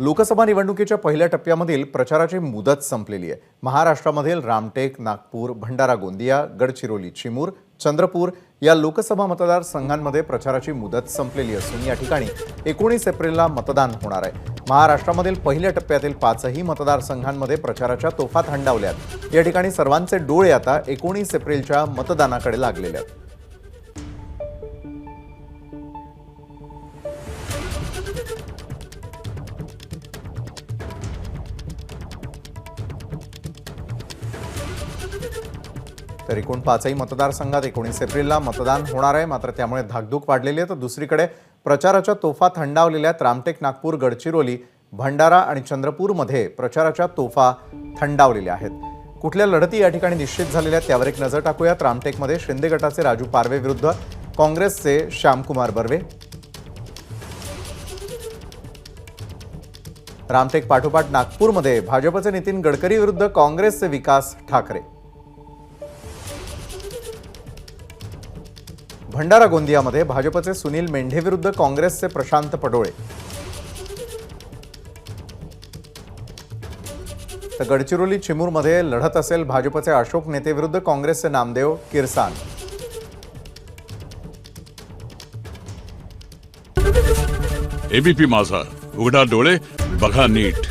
लोकसभा निवडणुकीच्या पहिल्या टप्प्यामधील प्रचाराची मुदत संपलेली आहे. महाराष्ट्रामधील रामटेक नागपूर भंडारा गोंदिया गडचिरोली चिमूर चंद्रपूर या लोकसभा मतदारसंघांमध्ये प्रचाराची मुदत संपलेली असून या ठिकाणी एकोणीस एप्रिलला मतदान होणार आहे. महाराष्ट्रामधील पहिल्या टप्प्यातील पाचही मतदारसंघांमध्ये प्रचाराच्या तोफा थंडावल्यात या ठिकाणी सर्वांचे डोळे आता एकोणीस एप्रिलच्या मतदानाकडे लागलेले आहेत. तर एकूण पाचही मतदारसंघात एकोणीस एप्रिलला मतदान होणार आहे. मात्र त्यामुळे धाकधूक वाढलेली आहे. तर दुसरीकडे प्रचाराच्या तोफा थंडावलेल्या आहेत. रामटेक नागपूर गडचिरोली भंडारा आणि चंद्रपूरमध्ये प्रचाराच्या तोफा थंडावलेल्या आहेत. कुठल्या लढती या ठिकाणी निश्चित झालेल्या आहेत त्यावर एक नजर टाकूयात. रामटेकमध्ये शिंदे गटाचे राजू पारवे विरुद्ध काँग्रेसचे श्यामकुमार बर्वे. रामटेक पाठोपाठ नागपूरमध्ये भाजपचे नितीन गडकरी विरुद्ध काँग्रेसचे विकास ठाकरे. भंडारा गोंदियामध्ये भाजपचे सुनील मेंढे विरुद्ध काँग्रेसचे प्रशांत पडोळे. तर गडचिरोली चिमूरमध्ये लढत असेल भाजपचे अशोक नेते विरुद्ध काँग्रेसचे नामदेव किरसान. एबीपी माझा. उघडा डोळे बघा नीट.